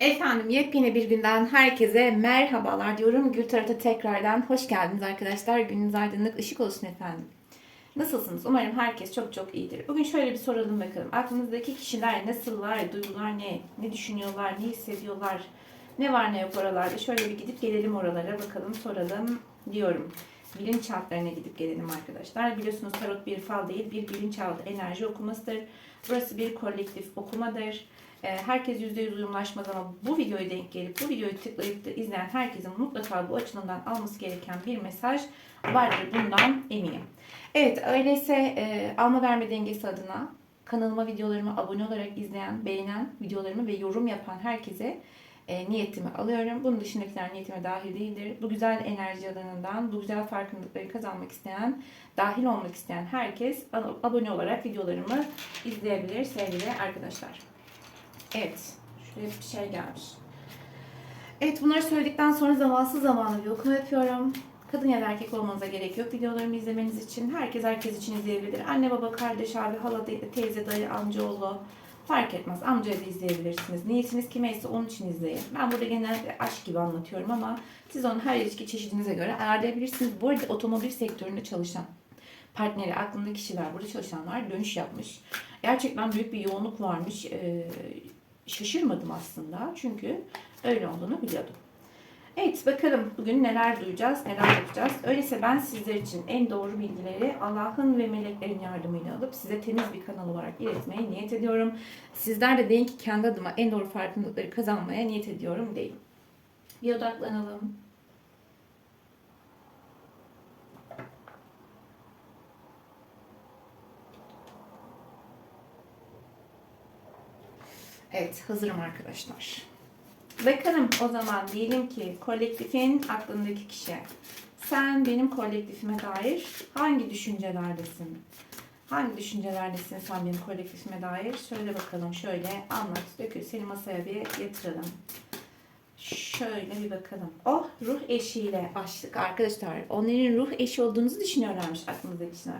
Efendim yepyeni bir günden herkese merhabalar diyorum. Gül Tarot'a tekrardan hoş geldiniz arkadaşlar. Gününüz aydınlık, ışık olsun efendim. Nasılsınız? Umarım herkes çok çok iyidir. Bugün şöyle bir soralım bakalım. Aklınızdaki kişiler nasıllar, duygular ne, ne düşünüyorlar, ne hissediyorlar, ne var ne yok oralarda. Şöyle bir gidip gelelim oralara bakalım, soralım diyorum. Bilinçaltlarına gidip gelelim arkadaşlar. Biliyorsunuz tarot bir fal değil, bir bilinçaltı enerji okumasıdır. Burası bir kolektif okumadır. Ee, Herkes %100 uyumlaşmaz ama bu videoyu denk gelip bu videoyu tıklayıp da izleyen herkesin mutlaka bu açılımdan alması gereken bir mesaj vardır. Bundan eminim. Evet öyleyse e, alma verme dengesi adına kanalıma videolarımı abone olarak izleyen, beğenen videolarımı ve yorum yapan herkese e, niyetimi alıyorum. Bunun dışındakiler niyetime dahil değildir. Bu güzel enerji alanından, bu güzel farkındalıkları kazanmak isteyen, dahil olmak isteyen herkes abone olarak videolarımı izleyebilir sevgili arkadaşlar. Evet. Şuraya bir şey gelmiş. Evet bunları söyledikten sonra zamansız zamanlı bir okuma yapıyorum. Kadın ya da erkek olmanıza gerek yok. Videolarımı izlemeniz için herkes herkes için izleyebilir. Anne, baba, kardeş, abi, hala, teyze, dayı, amcaoğlu fark etmez. Amcayı da izleyebilirsiniz. Niyetiniz kimeyse onun için izleyin. Ben burada genelde aşk gibi anlatıyorum ama siz onu her ilişki çeşidinize göre ayarlayabilirsiniz. Bu arada otomobil sektöründe çalışan partneri, aklında kişiler, burada çalışanlar dönüş yapmış. Gerçekten büyük bir yoğunluk varmış. Ee, şaşırmadım aslında. Çünkü öyle olduğunu biliyordum. Evet bakalım bugün neler duyacağız, neler yapacağız. Öyleyse ben sizler için en doğru bilgileri Allah'ın ve meleklerin yardımıyla alıp size temiz bir kanal olarak iletmeye niyet ediyorum. Sizler de deyin ki kendi adıma en doğru farkındalıkları kazanmaya niyet ediyorum deyin. Bir odaklanalım. Evet hazırım arkadaşlar. Bakalım o zaman diyelim ki kolektifin aklındaki kişi. Sen benim kolektifime dair hangi düşüncelerdesin? Hangi düşüncelerdesin sen benim kolektifime dair? Şöyle bakalım şöyle anlat dökül seni masaya bir yatıralım. Şöyle bir bakalım. Oh ruh eşiyle başlık arkadaşlar. Onların ruh eşi olduğunuzu düşünüyorlarmış aklınızdaki kişiler.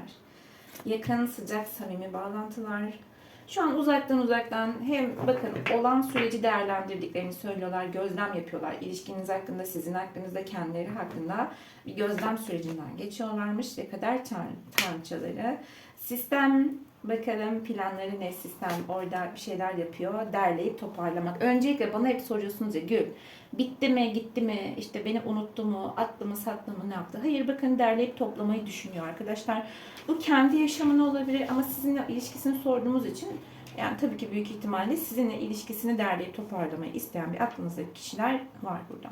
Yakın, sıcak, samimi bağlantılar, şu an uzaktan uzaktan hem bakın olan süreci değerlendirdiklerini söylüyorlar, gözlem yapıyorlar. İlişkiniz hakkında, sizin hakkınızda, kendileri hakkında bir gözlem sürecinden geçiyorlarmış ve kader tan tanrıçaları. Sistem bakalım planları ne sistem orada bir şeyler yapıyor derleyip toparlamak. Öncelikle bana hep soruyorsunuz ya Gül bitti mi gitti mi işte beni unuttu mu attı mı sattı mı ne yaptı. Hayır bakın derleyip toplamayı düşünüyor arkadaşlar. Bu kendi yaşamını olabilir ama sizinle ilişkisini sorduğumuz için yani tabii ki büyük ihtimalle sizinle ilişkisini derleyip toparlamayı isteyen bir aklınızdaki kişiler var burada.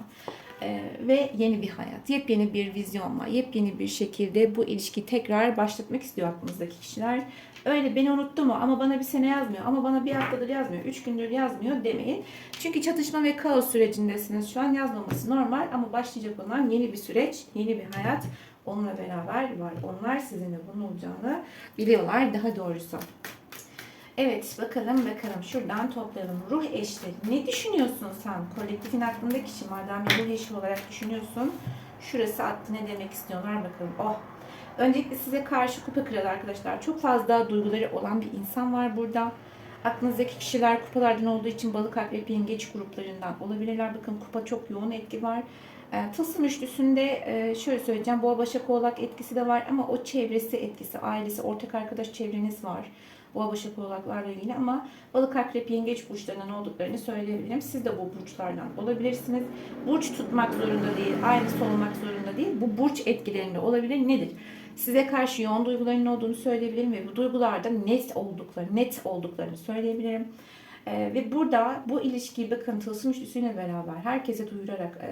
Ee, ve yeni bir hayat, yepyeni bir vizyonla, yepyeni bir şekilde bu ilişkiyi tekrar başlatmak istiyor aklınızdaki kişiler. Öyle beni unuttu mu ama bana bir sene yazmıyor ama bana bir haftadır yazmıyor, üç gündür yazmıyor demeyin. Çünkü çatışma ve kaos sürecindesiniz şu an yazmaması normal ama başlayacak olan yeni bir süreç, yeni bir hayat onunla beraber var. Onlar sizinle bunun olacağını biliyorlar daha doğrusu. Evet bakalım bakalım şuradan toplayalım. Ruh eşleri. Ne düşünüyorsun sen? Kolektifin aklında kişi madem bir ruh eşi olarak düşünüyorsun. Şurası attı ne demek istiyorlar bakalım. Oh. Öncelikle size karşı kupa kralı arkadaşlar. Çok fazla duyguları olan bir insan var burada. Aklınızdaki kişiler kupalardan olduğu için balık, akrep, yengeç gruplarından olabilirler. Bakın kupa çok yoğun etki var. E, tılsım üçlüsünde e, şöyle söyleyeceğim. Boğa, Başak, Oğlak etkisi de var ama o çevresi etkisi, ailesi, ortak arkadaş çevreniz var. Boğa, Başak, Oğlaklarla ilgili ama balık, akrep, yengeç burçlarından olduklarını söyleyebilirim. Siz de bu burçlardan olabilirsiniz. Burç tutmak zorunda değil, aynısı olmak zorunda değil. Bu burç etkilerinde olabilir. Nedir? Size karşı yoğun duyguların olduğunu söyleyebilirim ve bu duygularda net oldukları, net olduklarını söyleyebilirim. Ee, ve burada bu ilişkiyi bakın tılsım üçlüsüyle beraber herkese duyurarak e,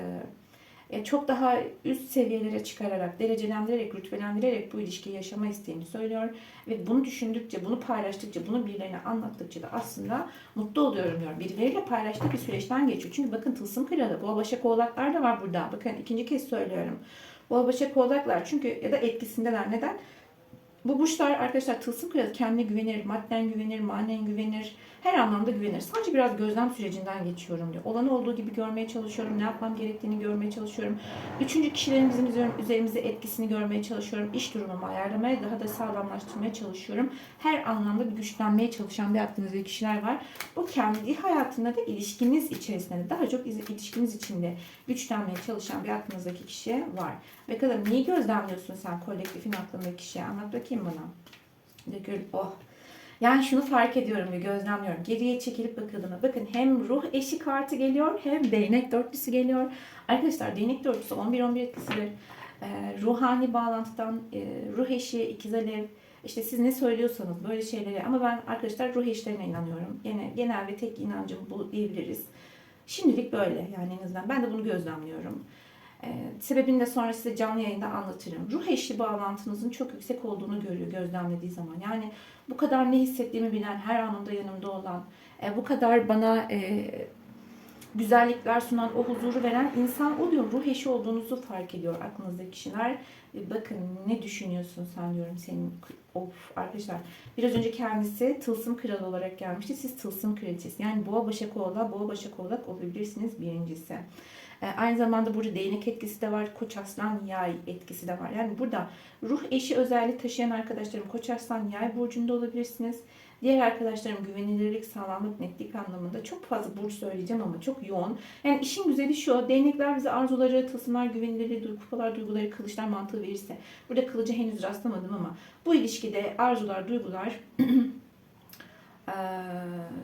çok daha üst seviyelere çıkararak, derecelendirerek, rütbelendirerek bu ilişkiyi yaşama isteğini söylüyor. Ve bunu düşündükçe, bunu paylaştıkça, bunu birilerine anlattıkça da aslında mutlu oluyorum diyor. Birileriyle paylaştığı bir süreçten geçiyor. Çünkü bakın tılsım kralı, boğa başak oğlaklar da var burada. Bakın ikinci kez söylüyorum. Boğa başak oğlaklar çünkü ya da etkisindeler. Neden? Bu burçlar arkadaşlar tılsım kralı kendine güvenir, madden güvenir, manen güvenir, her anlamda güvenir. Sadece biraz gözlem sürecinden geçiyorum diyor. Olanı olduğu gibi görmeye çalışıyorum, ne yapmam gerektiğini görmeye çalışıyorum. Üçüncü kişilerin bizim üzer- üzerimizde etkisini görmeye çalışıyorum. İş durumumu ayarlamaya, daha da sağlamlaştırmaya çalışıyorum. Her anlamda bir güçlenmeye çalışan bir aklınızda kişiler var. Bu kendi hayatında da ilişkiniz içerisinde de daha çok iz- ilişkiniz içinde güçlenmeye çalışan bir aklınızdaki kişi var. Bakalım neyi gözlemliyorsun sen kolektifin aklındaki kişiye? Anlat bakayım bana. Dökül, oh. Yani şunu fark ediyorum ve gözlemliyorum. Geriye çekilip bakıldığında bakın hem ruh eşi kartı geliyor hem değnek dörtlüsü geliyor. Arkadaşlar değnek dörtlüsü 11-11 etkisidir. Ee, ruhani bağlantıdan e, ruh eşi, ikiz alev, işte siz ne söylüyorsanız böyle şeyleri ama ben arkadaşlar ruh eşlerine inanıyorum. Yine genel ve tek inancım bu diyebiliriz. Şimdilik böyle yani en azından ben de bunu gözlemliyorum. Ee, sebebini de sonra size canlı yayında anlatırım. Ruh eşli bağlantınızın çok yüksek olduğunu görüyor gözlemlediği zaman. Yani bu kadar ne hissettiğimi bilen, her anımda yanımda olan, e, bu kadar bana e, güzellikler sunan, o huzuru veren insan oluyor. Ruh eşi olduğunuzu fark ediyor aklınızdaki kişiler. E, bakın ne düşünüyorsun sen diyorum senin. Of arkadaşlar. Biraz önce kendisi tılsım kralı olarak gelmişti. Siz tılsım kraliçesi. Yani boğa başak oğlak, boğa başak oğlak olabilirsiniz birincisi. E, Aynı zamanda burada değnek etkisi de var. Koç aslan yay etkisi de var. Yani burada ruh eşi özelliği taşıyan arkadaşlarım koç aslan yay burcunda olabilirsiniz. Diğer arkadaşlarım güvenilirlik, sağlamlık, netlik anlamında çok fazla burç söyleyeceğim ama çok yoğun. Yani işin güzeli şu, değnekler bize arzuları, tılsımlar, güvenilirliği, kupalar, duyguları, kılıçlar mantığı verirse. Burada kılıcı henüz rastlamadım ama bu ilişkide arzular, duygular, eee,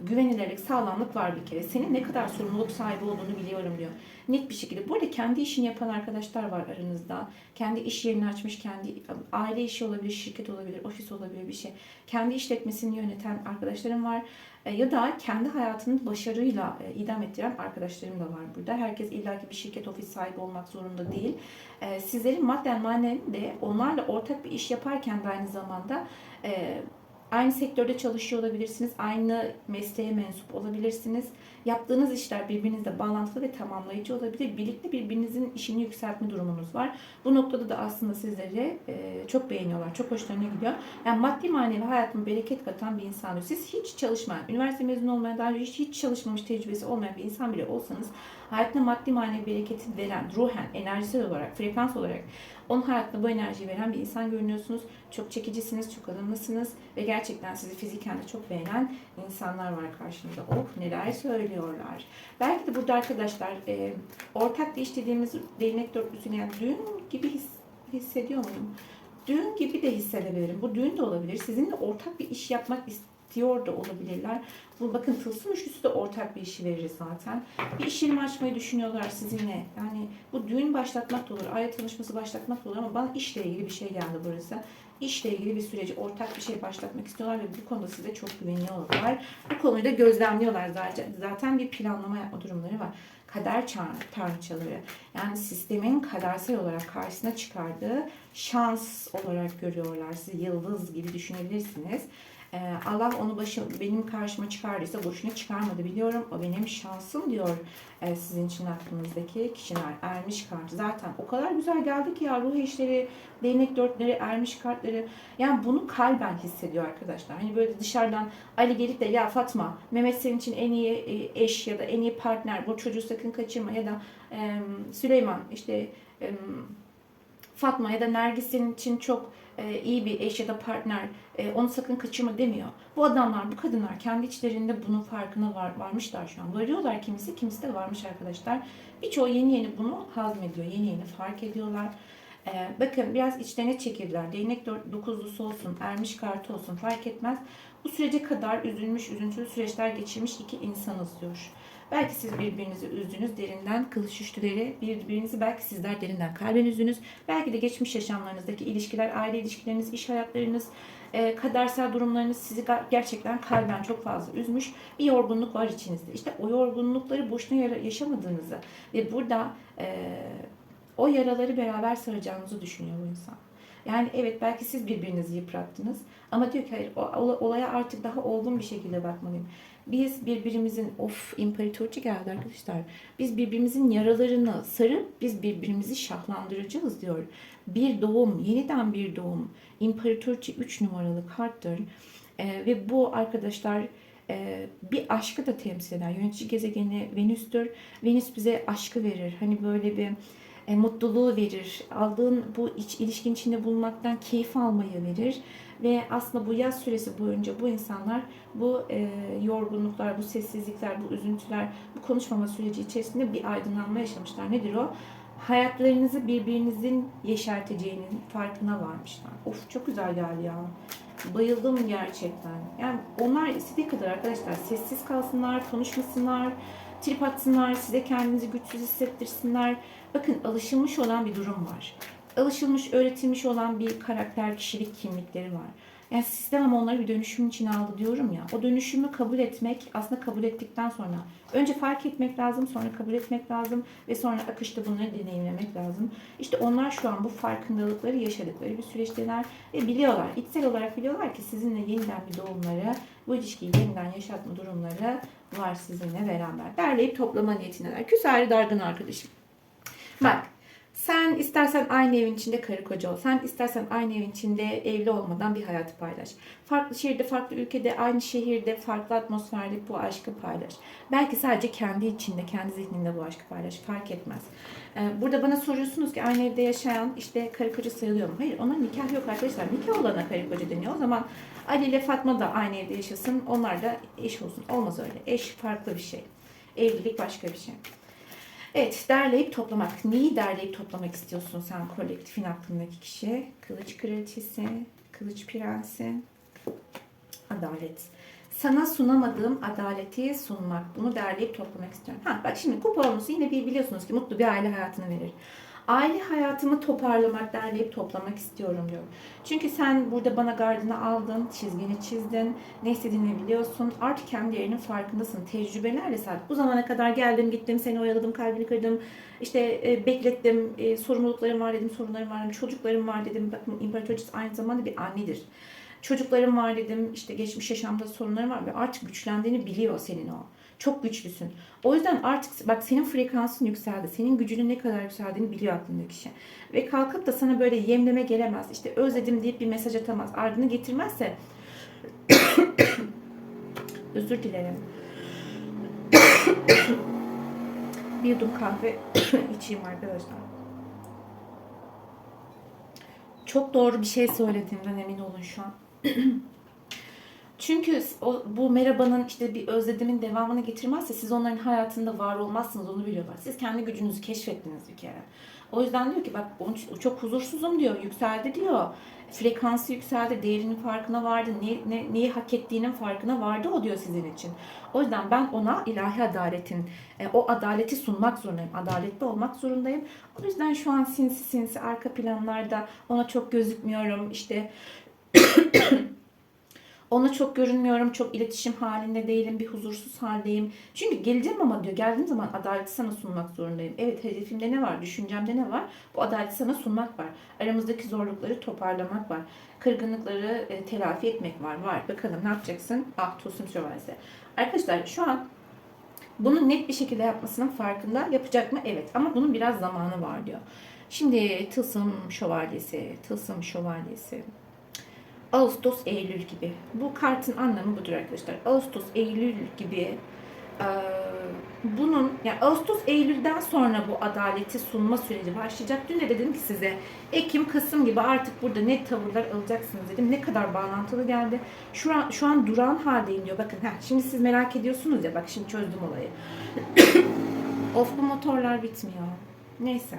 güvenilirlik, sağlamlık var bir kere. Senin ne kadar sorumluluk sahibi olduğunu biliyorum diyor. Net bir şekilde. Bu arada kendi işini yapan arkadaşlar var aranızda. Kendi iş yerini açmış, kendi aile işi olabilir, şirket olabilir, ofis olabilir bir şey. Kendi işletmesini yöneten arkadaşlarım var. E, Ya da kendi hayatını başarıyla e, idam ettiren arkadaşlarım da var burada. Herkes illaki bir şirket, ofis sahibi olmak zorunda değil. E, Sizlerin madden manen de onlarla ortak bir iş yaparken de aynı zamanda e, Aynı sektörde çalışıyor olabilirsiniz. Aynı mesleğe mensup olabilirsiniz. Yaptığınız işler birbirinizle bağlantılı ve tamamlayıcı olabilir. Birlikte birbirinizin işini yükseltme durumunuz var. Bu noktada da aslında sizleri e, çok beğeniyorlar. Çok hoşlarına gidiyor. Yani maddi manevi hayatıma bereket katan bir insan. Siz hiç çalışmayan, üniversite mezunu olmayan, daha önce hiç, hiç çalışmamış tecrübesi olmayan bir insan bile olsanız hayatına maddi manevi bereketi veren, ruhen, enerjisel olarak, frekans olarak onun hayatına bu enerjiyi veren bir insan görünüyorsunuz. Çok çekicisiniz, çok alımlısınız ve gerçekten sizi fiziken de çok beğenen insanlar var karşınızda. Of neler söylüyorlar. Belki de burada arkadaşlar e, ortak bir iş dediğimiz değnek dörtlüsünü yani düğün gibi his, hissediyor muyum? Düğün gibi de hissedebilirim. Bu düğün de olabilir. Sizinle ortak bir iş yapmak istiyor da olabilirler. Bu bakın tılsım üçlüsü de ortak bir işi verir zaten. Bir iş yerimi açmayı düşünüyorlar sizinle. Yani bu düğün başlatmak da olur, aile tanışması başlatmak da olur ama bana işle ilgili bir şey geldi burası. İşle ilgili bir süreci, ortak bir şey başlatmak istiyorlar ve bu konuda size çok güveniyorlar. Bu konuyu da gözlemliyorlar zaten. Zaten bir planlama yapma durumları var. Kader tanrıçaları. Yani sistemin kadersel olarak karşısına çıkardığı şans olarak görüyorlar. Sizi yıldız gibi düşünebilirsiniz. Ee, Allah onu başı, benim karşıma çıkardıysa boşuna çıkarmadı biliyorum. O benim şansım diyor e, sizin için aklınızdaki kişiler. Ermiş kartı zaten o kadar güzel geldi ki ya ruh eşleri, değnek dörtleri, ermiş kartları. Yani bunu kalben hissediyor arkadaşlar. Hani böyle dışarıdan Ali gelip de ya Fatma, Mehmet senin için en iyi e, eş ya da en iyi partner, bu çocuğu sakın kaçırma ya da Süleyman işte Fatma ya da Nergis senin için çok e, iyi bir eş ya da partner, e, onu sakın kaçırma demiyor. Bu adamlar, bu kadınlar kendi içlerinde bunun farkına var, varmışlar şu an. Varıyorlar kimisi, kimisi de varmış arkadaşlar. Birçoğu yeni yeni bunu hazmediyor, yeni yeni fark ediyorlar. E, bakın biraz içlerine çekildiler. Değnek dokuzlusu olsun, ermiş kartı olsun fark etmez. Bu sürece kadar üzülmüş, üzüntülü süreçler geçirmiş iki insanız diyor. Belki siz birbirinizi üzdünüz derinden kılıç üçlüleri, birbirinizi belki sizler derinden kalben üzdünüz. Belki de geçmiş yaşamlarınızdaki ilişkiler, aile ilişkileriniz, iş hayatlarınız, e, kadersel durumlarınız sizi gerçekten kalben çok fazla üzmüş. Bir yorgunluk var içinizde. İşte o yorgunlukları boşuna yaşamadığınızı ve burada e, o yaraları beraber saracağınızı düşünüyor bu insan. Yani evet belki siz birbirinizi yıprattınız ama diyor ki hayır olaya artık daha olgun bir şekilde bakmalıyım. Biz birbirimizin of imparatorcu geldi arkadaşlar. Biz birbirimizin yaralarını sarıp biz birbirimizi şahlandıracağız diyor. Bir doğum, yeniden bir doğum. İmparatorcu 3 numaralı karttır. Ee, ve bu arkadaşlar e, bir aşkı da temsil eder. Yönetici gezegeni Venüs'tür. Venüs bize aşkı verir. Hani böyle bir e, mutluluğu verir. Aldığın bu iç ilişkin içinde bulunmaktan keyif almayı verir. Ve aslında bu yaz süresi boyunca bu insanlar bu e, yorgunluklar, bu sessizlikler, bu üzüntüler, bu konuşmama süreci içerisinde bir aydınlanma yaşamışlar. Nedir o? Hayatlarınızı birbirinizin yeşerteceğinin farkına varmışlar. Of çok güzel geldi ya. Bayıldım gerçekten. Yani onlar istediği kadar arkadaşlar sessiz kalsınlar, konuşmasınlar, trip atsınlar, size kendinizi güçsüz hissettirsinler. Bakın alışılmış olan bir durum var. Alışılmış, öğretilmiş olan bir karakter, kişilik kimlikleri var. Yani sistem ama onları bir dönüşüm için aldı diyorum ya. O dönüşümü kabul etmek, aslında kabul ettikten sonra önce fark etmek lazım, sonra kabul etmek lazım ve sonra akışta bunları deneyimlemek lazım. İşte onlar şu an bu farkındalıkları yaşadıkları bir süreçteler ve biliyorlar, içsel olarak biliyorlar ki sizinle yeniden bir doğumları, bu ilişkiyi yeniden yaşatma durumları var sizinle beraber. Derleyip toplama niyetindeler. Küs ayrı dargın arkadaşım. Bak sen istersen aynı evin içinde karı koca ol. Sen istersen aynı evin içinde evli olmadan bir hayatı paylaş. Farklı şehirde, farklı ülkede, aynı şehirde, farklı atmosferde bu aşkı paylaş. Belki sadece kendi içinde, kendi zihninde bu aşkı paylaş. Fark etmez. Ee, Burada bana soruyorsunuz ki aynı evde yaşayan işte karı koca sayılıyor mu? Hayır ona nikah yok arkadaşlar. Nikah olana karı koca deniyor. O zaman Ali ile Fatma da aynı evde yaşasın. Onlar da eş olsun. Olmaz öyle. Eş farklı bir şey. Evlilik başka bir şey. Evet, derleyip toplamak. Neyi derleyip toplamak istiyorsun sen kolektifin aklındaki kişi? Kılıç kraliçesi, kılıç prensi, adalet. Sana sunamadığım adaleti sunmak. Bunu derleyip toplamak istiyorum. Ha bak şimdi kupa olması yine bir biliyorsunuz ki mutlu bir aile hayatını verir. Aile hayatımı toparlamak, derleyip toplamak istiyorum diyorum. Çünkü sen burada bana gardını aldın, çizgini çizdin, ne istediğini biliyorsun. Artık kendi yerinin farkındasın. Tecrübelerle sen bu zamana kadar geldim, gittim, seni oyaladım, kalbini kırdım. İşte e, beklettim, e, sorumluluklarım var dedim, sorunlarım var dedim, çocuklarım var dedim. Bakın imparatoriçesi aynı zamanda bir annedir. Çocuklarım var dedim, işte geçmiş yaşamda sorunlarım var ve artık güçlendiğini biliyor senin o. Çok güçlüsün. O yüzden artık bak senin frekansın yükseldi. Senin gücünün ne kadar yükseldiğini biliyor aklındaki kişi. Ve kalkıp da sana böyle yemleme gelemez. İşte özledim deyip bir mesaj atamaz. Ardını getirmezse özür dilerim. bir yudum kahve içeyim arkadaşlar. Çok doğru bir şey söylediğimden emin olun şu an. Çünkü o, bu merhabanın işte bir özledimin devamını getirmezse siz onların hayatında var olmazsınız onu biliyorlar. Siz kendi gücünüzü keşfettiniz bir kere. O yüzden diyor ki bak çok huzursuzum diyor, yükseldi diyor. Frekansı yükseldi, değerinin farkına vardı, ne, ne, neyi hak ettiğinin farkına vardı o diyor sizin için. O yüzden ben ona ilahi adaletin, e, o adaleti sunmak zorundayım, adaletli olmak zorundayım. O yüzden şu an sinsi sinsi arka planlarda ona çok gözükmüyorum, işte ona çok görünmüyorum, çok iletişim halinde değilim, bir huzursuz haldeyim. Çünkü geleceğim ama diyor, geldiğim zaman adaleti sana sunmak zorundayım. Evet, hedefimde ne var, düşüncemde ne var? Bu adaleti sana sunmak var. Aramızdaki zorlukları toparlamak var. Kırgınlıkları e, telafi etmek var. Var. Bakalım ne yapacaksın? Ah, Tosun Şövalye. Arkadaşlar şu an bunu net bir şekilde yapmasının farkında. Yapacak mı? Evet. Ama bunun biraz zamanı var diyor. Şimdi Tılsım Şövalyesi, Tılsım Şövalyesi. Ağustos, Eylül gibi. Bu kartın anlamı budur arkadaşlar. Ağustos, Eylül gibi bunun yani Ağustos, Eylül'den sonra bu adaleti sunma süreci başlayacak. Dün de dedim ki size Ekim, Kasım gibi artık burada net tavırlar alacaksınız dedim. Ne kadar bağlantılı geldi. Şu an şu an duran haldeyim diyor. Bakın heh, şimdi siz merak ediyorsunuz ya bak şimdi çözdüm olayı. of bu motorlar bitmiyor. Neyse.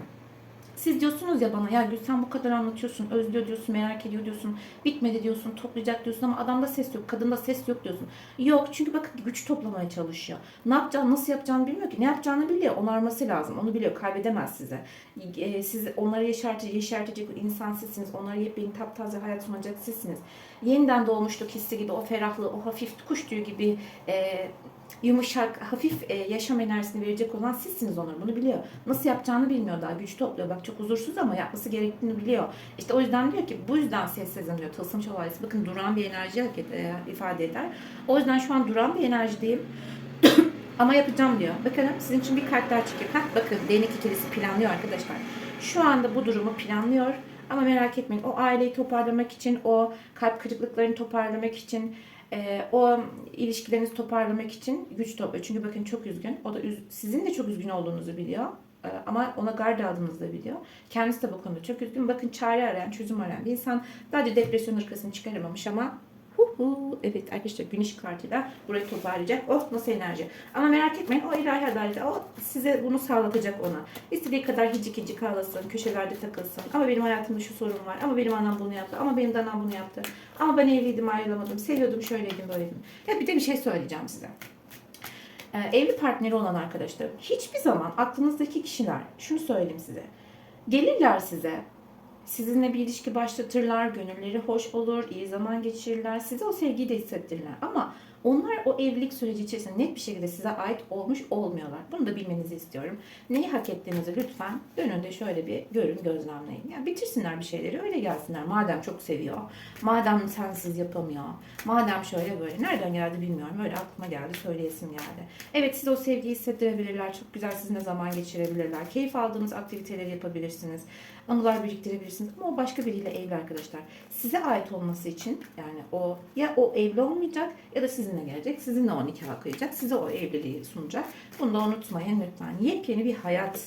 Siz diyorsunuz ya bana ya Gül sen bu kadar anlatıyorsun, özlüyor diyorsun, merak ediyor diyorsun, bitmedi diyorsun, toplayacak diyorsun ama adamda ses yok, kadında ses yok diyorsun. Yok çünkü bakın güç toplamaya çalışıyor. Ne yapacağını, nasıl yapacağını bilmiyor ki. Ne yapacağını biliyor, onarması lazım. Onu biliyor, kaybedemez size. Ee, siz onları yeşertecek, yeşertecek insan sizsiniz. Onlara yepyeni taptaze hayat sunacak sizsiniz. Yeniden doğmuşluk hissi gibi, o ferahlığı, o hafif kuş tüyü gibi e, yumuşak, hafif e, yaşam enerjisini verecek olan sizsiniz Onur. Bunu biliyor. Nasıl yapacağını bilmiyor daha. Güç topluyor. Bak çok huzursuz ama yapması gerektiğini biliyor. İşte o yüzden diyor ki bu yüzden sessizim diyor. Tılsımçı olaylısı. Bakın duran bir enerji hareket, e, ifade eder. O yüzden şu an duran bir enerjideyim. ama yapacağım diyor. Bakın sizin için bir kart daha çıkıyor. Heh, bakın değnek ikilisi planlıyor arkadaşlar. Şu anda bu durumu planlıyor. Ama merak etmeyin o aileyi toparlamak için, o kalp kırıklıklarını toparlamak için, e, o ilişkilerinizi toparlamak için güç topluyor. Çünkü bakın çok üzgün. O da üz- sizin de çok üzgün olduğunuzu biliyor. E, ama ona gard aldığınızı da biliyor. Kendisi de bu konuda çok üzgün. Bakın çare arayan, çözüm arayan bir insan. Sadece depresyon hırkasını çıkaramamış ama hu evet arkadaşlar güneş kartıyla burayı toparlayacak. Oh nasıl enerji. Ama merak etmeyin o ilahi adalet. O size bunu sağlatacak ona. İstediği kadar hicik hicik ağlasın, köşelerde takılsın. Ama benim hayatımda şu sorun var. Ama benim anam bunu yaptı. Ama benim de anam bunu yaptı. Ama ben evliydim ayrılamadım. Seviyordum şöyleydim böyleydim. Ya bir de bir şey söyleyeceğim size. Ee, evli partneri olan arkadaşlarım hiçbir zaman aklınızdaki kişiler şunu söyleyeyim size. Gelirler size sizinle bir ilişki başlatırlar, gönülleri hoş olur, iyi zaman geçirirler, size o sevgiyi de hissettirirler. Ama onlar o evlilik süreci içerisinde net bir şekilde size ait olmuş olmuyorlar. Bunu da bilmenizi istiyorum. Neyi hak ettiğinizi lütfen önünde şöyle bir görün, gözlemleyin. Yani bitirsinler bir şeyleri, öyle gelsinler. Madem çok seviyor, madem sensiz yapamıyor, madem şöyle böyle. Nereden geldi bilmiyorum. Öyle aklıma geldi, söyleyesim geldi. Evet size o sevgiyi hissettirebilirler, çok güzel sizinle zaman geçirebilirler. Keyif aldığınız aktiviteleri yapabilirsiniz anılar biriktirebilirsiniz ama o başka biriyle evli arkadaşlar. Size ait olması için yani o ya o evli olmayacak ya da sizinle gelecek. Sizinle o nikah kıyacak. Size o evliliği sunacak. Bunu da unutmayın lütfen. Yepyeni bir hayat.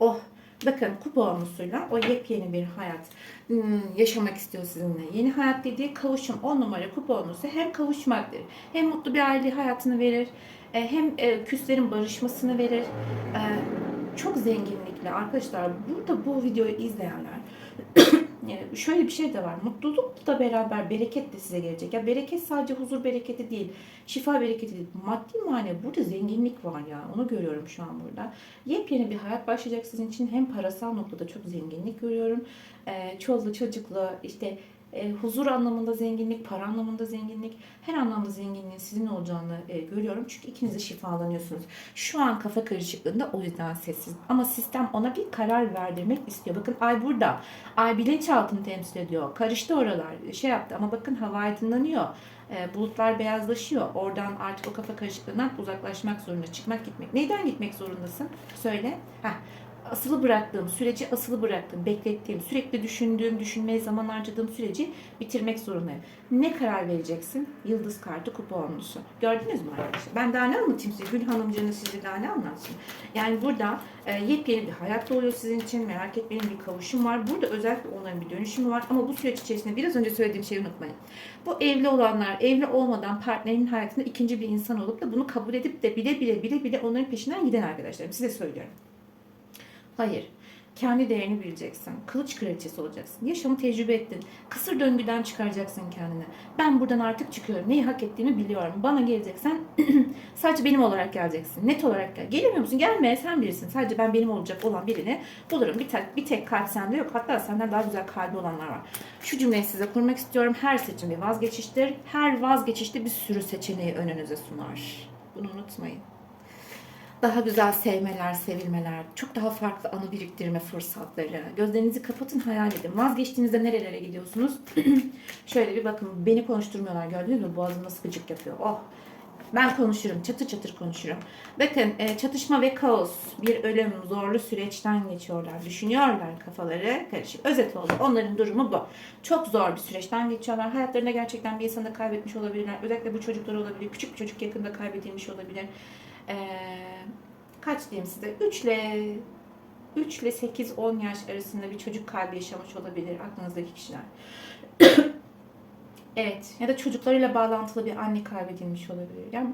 Oh Bakın kupa olmuşuyla o yepyeni bir hayat hmm, yaşamak istiyor sizinle. Yeni hayat dediği kavuşum. On numara kupa olmuşsa hem kavuşmaktır. Hem mutlu bir aile hayatını verir. e, Hem e, küslerin barışmasını verir. E, Çok zenginlikle arkadaşlar burada bu videoyu izleyenler şöyle bir şey de var. Mutlulukla beraber bereket de size gelecek. Ya bereket sadece huzur bereketi değil. Şifa bereketi değil. Maddi manevi burada zenginlik var ya. Onu görüyorum şu an burada. Yepyeni bir hayat başlayacak sizin için. Hem parasal noktada çok zenginlik görüyorum. Ee, çollu çocuklu işte e, huzur anlamında zenginlik, para anlamında zenginlik, her anlamda zenginliğin sizin olacağını e, görüyorum. Çünkü ikiniz de şifalanıyorsunuz. Şu an kafa karışıklığında o yüzden sessiz. Ama sistem ona bir karar verdirmek istiyor. Bakın ay burada. Ay bilinçaltını temsil ediyor. Karıştı oralar. Şey yaptı ama bakın hava aydınlanıyor. E, bulutlar beyazlaşıyor. Oradan artık o kafa karışıklığından uzaklaşmak zorunda. Çıkmak gitmek. Neyden gitmek zorundasın? Söyle. Heh asılı bıraktığım, süreci asılı bıraktığım, beklettiğim, sürekli düşündüğüm, düşünmeye zaman harcadığım süreci bitirmek zorundayım. Ne karar vereceksin? Yıldız kartı kupa onlusu. Gördünüz mü arkadaşlar? Ben daha ne anlatayım size? Gül Hanımcığını size daha ne anlatsın? Yani burada e, yepyeni bir hayat doğuyor sizin için. Merak etmeyin bir kavuşum var. Burada özellikle onların bir dönüşümü var. Ama bu süreç içerisinde biraz önce söylediğim şeyi unutmayın. Bu evli olanlar, evli olmadan partnerinin hayatında ikinci bir insan olup da bunu kabul edip de bile bile bile bile onların peşinden giden arkadaşlarım. Size söylüyorum. Hayır. Kendi değerini bileceksin. Kılıç kraliçesi olacaksın. Yaşamı tecrübe ettin. Kısır döngüden çıkaracaksın kendini. Ben buradan artık çıkıyorum. Neyi hak ettiğimi biliyorum. Bana geleceksen sadece benim olarak geleceksin. Net olarak gel. Gelemiyor musun? Gelme sen birisin. Sadece ben benim olacak olan birini bulurum. Bir tek, bir tek kalp sende yok. Hatta senden daha güzel kalbi olanlar var. Şu cümleyi size kurmak istiyorum. Her seçim bir vazgeçiştir. Her vazgeçişte bir sürü seçeneği önünüze sunar. Bunu unutmayın daha güzel sevmeler, sevilmeler, çok daha farklı anı biriktirme fırsatları. Gözlerinizi kapatın, hayal edin. Vazgeçtiğinizde nerelere gidiyorsunuz? Şöyle bir bakın, beni konuşturmuyorlar gördünüz mü? Boğazım nasıl gıcık yapıyor. Oh! Ben konuşurum, çatır çatır konuşurum. Bakın e, çatışma ve kaos, bir ölüm, zorlu süreçten geçiyorlar. Düşünüyorlar kafaları karışık. Özet oldu. Onların durumu bu. Çok zor bir süreçten geçiyorlar. Hayatlarında gerçekten bir insanı kaybetmiş olabilirler. Özellikle bu çocuklar olabilir. Küçük bir çocuk yakında kaybedilmiş olabilir. Ee, kaç diyeyim size? 3 ile 3 ile 8-10 yaş arasında bir çocuk kaybı yaşamış olabilir aklınızdaki kişiler. evet ya da çocuklarıyla bağlantılı bir anne kaybedilmiş olabilir. Yani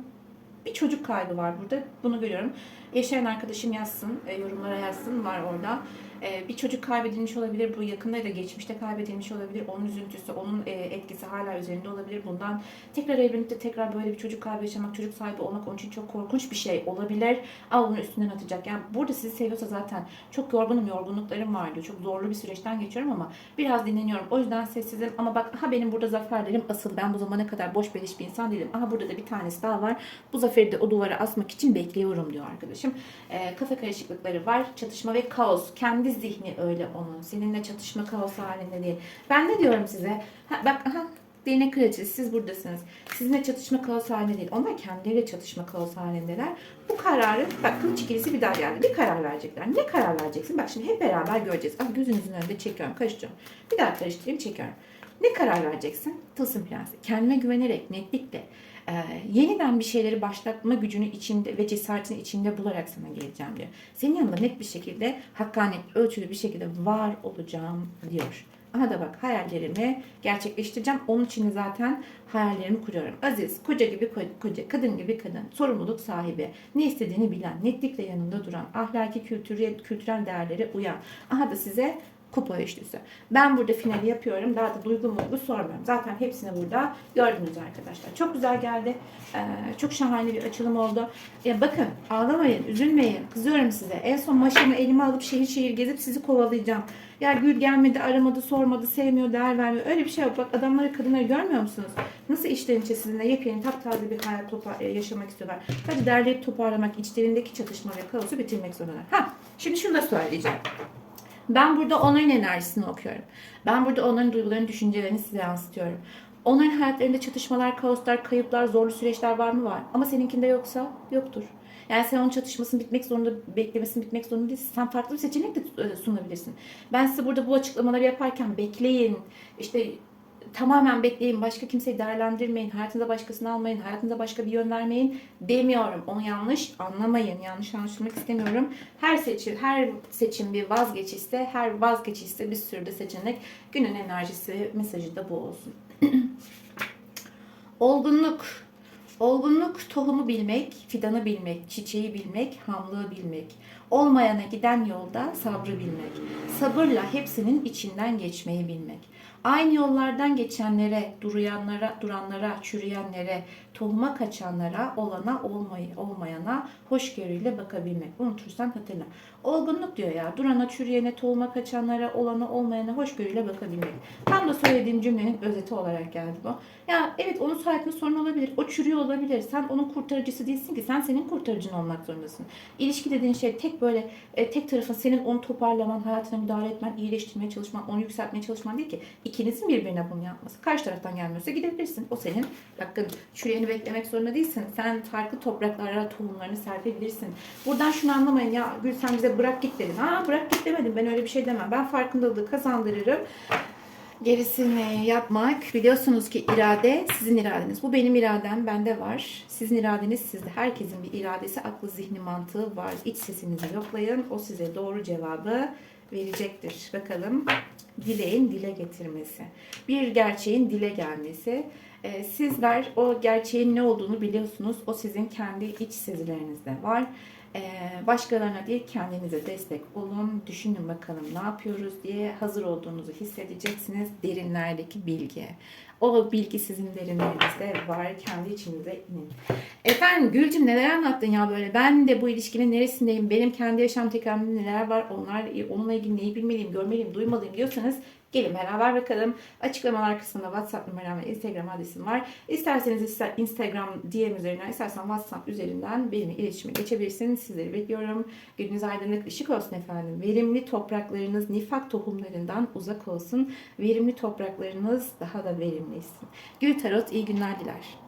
bir çocuk kaybı var burada. Bunu görüyorum. Yaşayan arkadaşım yazsın, e, yorumlara yazsın var orada. E, bir çocuk kaybedilmiş olabilir. Bu yakında ya da geçmişte kaybedilmiş olabilir. Onun üzüntüsü, onun e, etkisi hala üzerinde olabilir. Bundan tekrar evlenip tekrar böyle bir çocuk kaybı yaşamak, çocuk sahibi olmak onun için çok korkunç bir şey olabilir. Ama bunu üstünden atacak. Yani burada sizi seviyorsa zaten çok yorgunum, yorgunluklarım var diyor. Çok zorlu bir süreçten geçiyorum ama biraz dinleniyorum. O yüzden sessizim. Ama bak ha benim burada zaferlerim asıl. Ben bu zamana kadar boş beleş bir insan değilim. Aha burada da bir tanesi daha var. Bu zafer zaferi de o duvara asmak için bekliyorum diyor arkadaşım. Ee, kafa karışıklıkları var. Çatışma ve kaos. Kendi zihni öyle onun. Seninle çatışma kaos halinde değil. Ben ne diyorum size? Ha, bak aha, değnek kraliçesi siz buradasınız. Sizinle çatışma kaos halinde değil. Onlar kendileriyle çatışma kaos halindeler. Bu kararı, bak kılıç ikilisi bir daha geldi. Bir karar verecekler. Ne karar vereceksin? Bak şimdi hep beraber göreceğiz. Ah gözünüzün önünde çekiyorum, karıştırıyorum. Bir daha karıştırayım, çekiyorum. Ne karar vereceksin? Tılsım prensi. Kendime güvenerek, netlikle, e, yeniden bir şeyleri başlatma gücünü içinde ve cesaretini içinde bularak sana geleceğim diyor. Senin yanında net bir şekilde, hakkaniyet, ölçülü bir şekilde var olacağım diyor. Aha da bak hayallerimi gerçekleştireceğim. Onun için zaten hayallerimi kuruyorum. Aziz, koca gibi ko- koca, kadın gibi kadın, sorumluluk sahibi, ne istediğini bilen, netlikle yanında duran, ahlaki kültürel, kültürel değerlere uyan. Aha da size kupa üçlüsü. Ben burada finali yapıyorum. Daha da duygu muygu sormuyorum. Zaten hepsini burada gördünüz arkadaşlar. Çok güzel geldi. Ee, çok şahane bir açılım oldu. Ya bakın ağlamayın, üzülmeyin. Kızıyorum size. En son maşamı elime alıp şehir şehir gezip sizi kovalayacağım. Ya Gül gelmedi, aramadı, sormadı, sevmiyor, değer vermiyor. Öyle bir şey yok. Bak adamları, kadınları görmüyor musunuz? Nasıl içten içe sizinle yepyeni taptaze bir hayat e, yaşamak istiyorlar. Sadece derleyip toparlamak, içlerindeki çatışma ve kaosu bitirmek zorundalar. Ha, şimdi şunu da söyleyeceğim. Ben burada onların enerjisini okuyorum. Ben burada onların duygularını, düşüncelerini size yansıtıyorum. Onların hayatlarında çatışmalar, kaoslar, kayıplar, zorlu süreçler var mı? Var. Ama seninkinde yoksa yoktur. Yani sen onun çatışmasının bitmek zorunda, beklemesinin bitmek zorunda değilsin. Sen farklı bir seçenek de e, sunabilirsin. Ben size burada bu açıklamaları yaparken bekleyin, işte tamamen bekleyin, başka kimseyi değerlendirmeyin, hayatınıza başkasını almayın, hayatınıza başka bir yön vermeyin demiyorum. Onu yanlış anlamayın, yanlış anlaşılmak istemiyorum. Her seçim, her seçim bir vazgeçişse, her vazgeçişse bir sürü de seçenek. Günün enerjisi, mesajı da bu olsun. Olgunluk. Olgunluk tohumu bilmek, fidanı bilmek, çiçeği bilmek, hamlığı bilmek. Olmayana giden yolda sabrı bilmek. Sabırla hepsinin içinden geçmeyi bilmek. Aynı yollardan geçenlere, duruyanlara, duranlara, çürüyenlere, tohuma kaçanlara, olana, olmayı, olmayana hoşgörüyle bakabilmek. Unutursan hatırla. Olgunluk diyor ya. Durana, çürüyene, tohuma kaçanlara, olana, olmayana hoşgörüyle bakabilmek. Tam da söylediğim cümlenin özeti olarak geldi bu. Ya evet onun hayatında sorun olabilir. O çürüyor olabilir. Sen onun kurtarıcısı değilsin ki. Sen senin kurtarıcın olmak zorundasın. İlişki dediğin şey tek böyle e, tek tarafın senin onu toparlaman, hayatına müdahale etmen, iyileştirmeye çalışman, onu yükseltmeye çalışman değil ki. İkinizin birbirine bunu yapması. Karşı taraftan gelmiyorsa gidebilirsin. O senin hakkın. Çürüyeni beklemek zorunda değilsin. Sen farklı topraklara tohumlarını serpebilirsin. Buradan şunu anlamayın ya Gül sen bize bırak git dedin. Ha bırak git demedim. Ben öyle bir şey demem. Ben farkındalığı kazandırırım. Gerisini yapmak biliyorsunuz ki irade sizin iradeniz. Bu benim iradem bende var. Sizin iradeniz sizde. Herkesin bir iradesi, aklı, zihni, mantığı var. İç sesinizi yoklayın. O size doğru cevabı verecektir. Bakalım dileğin dile getirmesi. Bir gerçeğin dile gelmesi. Ee, sizler o gerçeğin ne olduğunu biliyorsunuz. O sizin kendi iç sezilerinizde var. Ee, başkalarına değil kendinize destek olun. Düşünün bakalım ne yapıyoruz diye hazır olduğunuzu hissedeceksiniz. Derinlerdeki bilgi. O bilgi sizin derinlerinizde var. Kendi içinize inin. Efendim Gülcüm neler anlattın ya böyle? Ben de bu ilişkinin neresindeyim? Benim kendi yaşam tekamülümde neler var? Onlar onunla ilgili neyi bilmeliyim, görmeliyim, duymalıyım diyorsanız Gelin beraber bakalım. Açıklamalar kısmında WhatsApp numaram ve Instagram adresim var. İsterseniz ister Instagram DM üzerinden, istersen WhatsApp üzerinden benimle iletişime geçebilirsiniz. Sizleri bekliyorum. Gününüz aydınlık, ışık olsun efendim. Verimli topraklarınız nifak tohumlarından uzak olsun. Verimli topraklarınız daha da verimlisin. Gül Tarot iyi günler diler.